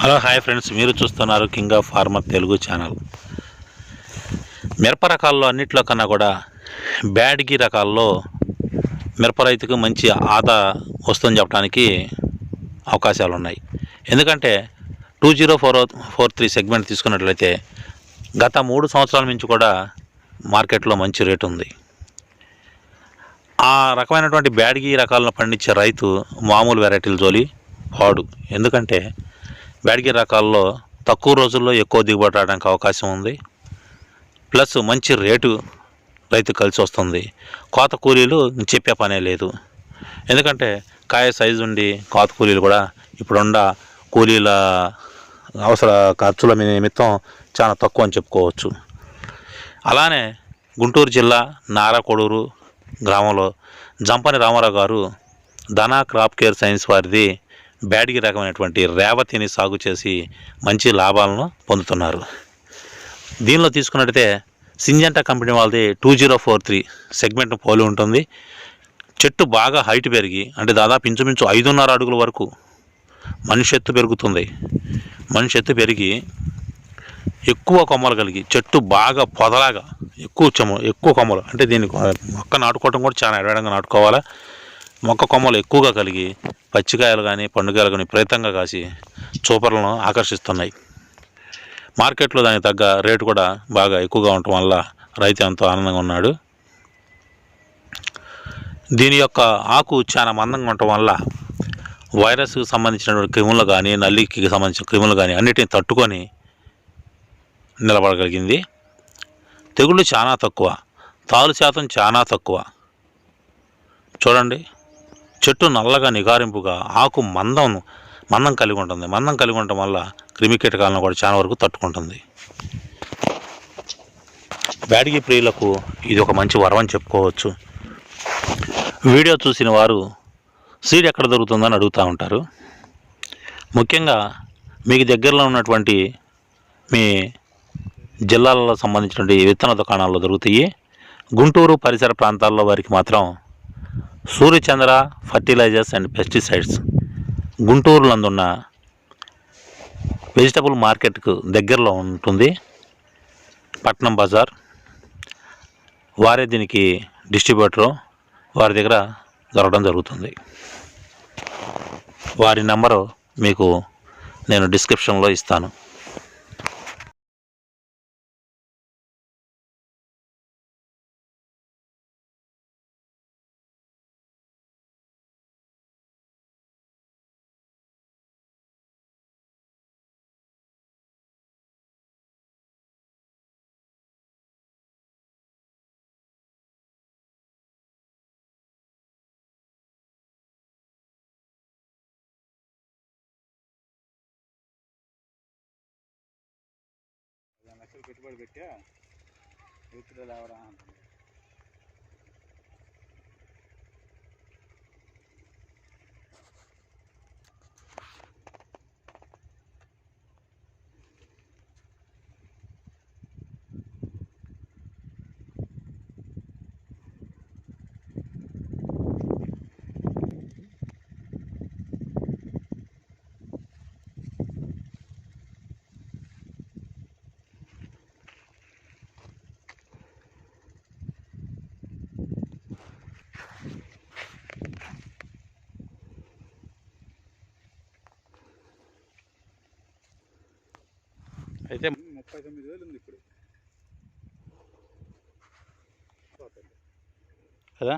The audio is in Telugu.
Hello hi friends. మీరు చూస్తున్నారు king of farmer Telugu channel. మిరప రకాల్లో అన్నిట్లో కన్నా కూడా బ్యాడ్గి రకాల్లో మిరప రైతుకు మంచి ఆదా వస్తుందని చెప్పడానికి అవకాశాలు ఉన్నాయి ఎందుకంటే two zero four four three segment తీసుకున్నట్లయితే గత మూడు సంవత్సరాల నుంచి కూడా మార్కెట్లో మంచి రేటు ఉంది. ఆ రకమైనటువంటి బ్యాడ్గి రకాలను పండించే రైతు మామూలు వెరైటీల జోలి వాడు ఎందుకంటే వేడిగి రకాల్లో తక్కువ రోజుల్లో ఎక్కువ దిగుబడి రావడానికి అవకాశం ఉంది. ప్లస్ మంచి రేటు రైతు కలిసి వస్తుంది. కోత కూలీలు చెప్పే పనే లేదు. ఎందుకంటే కాయ సైజు ఉండి కోత కూలీలు కూడా ఇప్పుడున్న కూలీల అవసర ఖర్చుల నిమిత్తం చాలా తక్కువ అని చెప్పుకోవచ్చు. అలానే గుంటూరు జిల్లా నారాకొడూరు గ్రామంలో జంపని రామారావు గారు ధనా క్రాప్ కేర్ సైన్స్ వారిది బ్యాడిగి రకమైనటువంటి రేవతిని సాగు చేసి మంచి లాభాలను పొందుతున్నారు. దీనిలో తీసుకున్నట్టయితే సింజంటా కంపెనీ వాళ్ళది two zero four three segment పోలి ఉంటుంది. చెట్టు బాగా హైట్ పెరిగి అంటే దాదాపు ఇంచుమించు ఐదున్నర అడుగుల వరకు మనిషి ఎత్తు పెరుగుతుంది. మనిషి ఎత్తు పెరిగి ఎక్కువ కొమ్మలు కలిగి చెట్టు బాగా పొదలాగా ఎక్కువ చెమ ఎక్కువ కొమ్మలు అంటే దీనికి మొక్క నాటుకోవడం కూడా చాలా ఎడవడంగా నాటుకోవాలా. మొక్క కొమ్మలు ఎక్కువగా కలిగి పచ్చికాయలు కానీ పండుగలు కానీ ప్రయత్నంగా కాసి చూపర్లను ఆకర్షిస్తున్నాయి. మార్కెట్లో దానికి తగ్గ రేటు కూడా బాగా ఎక్కువగా ఉండటం వల్ల రైతు ఎంతో ఆనందంగా ఉన్నాడు. దీని యొక్క ఆకు చాలా మందంగా ఉండటం వల్ల వైరస్కి సంబంధించినటువంటి క్రిములు కానీ నల్లికి సంబంధించిన క్రిములు కానీ అన్నిటిని తట్టుకొని నిలబడగలిగింది. తెగుళ్ళు చాలా తక్కువ తాలు శాతం చాలా తక్కువ. చూడండి. చెట్టు నల్లగా నిగారింపుగా ఆకు మందం మందం కలిగి ఉంటుంది. మందం కలిగి ఉండటం వల్ల క్రిమికీటకాలను కూడా చాలా వరకు తట్టుకుంటుంది. బ్యాడిగి ప్రియులకు ఇది ఒక మంచి వరం అని చెప్పుకోవచ్చు. వీడియో చూసిన వారు సీడ్ ఎక్కడ దొరుకుతుందని అడుగుతూ ఉంటారు. ముఖ్యంగా మీకు దగ్గరలో ఉన్నటువంటి మీ జిల్లాలలో సంబంధించినటువంటి విత్తన దుకాణాల్లో దొరుకుతాయి. గుంటూరు పరిసర ప్రాంతాల్లో వారికి మాత్రం Suryachandra fertilisers and pesticides Guntur నందున్న vegetable మార్కెట్కు దగ్గరలో ఉంటుంది. పట్నం బజార్. వారే దీనికి డిస్ట్రిబ్యూటరు. వారి దగ్గర దొరకడం జరుగుతుంది. వారి నెంబరు మీకు నేను డిస్క్రిప్షన్లో ఇస్తాను. లక్షలు పెట్టుబడి పెట్టా? రైతులు లేవరా అంటుంది. అయితే ముప్పై తొమ్మిది వేలు ఉంది ఇప్పుడు. కదా?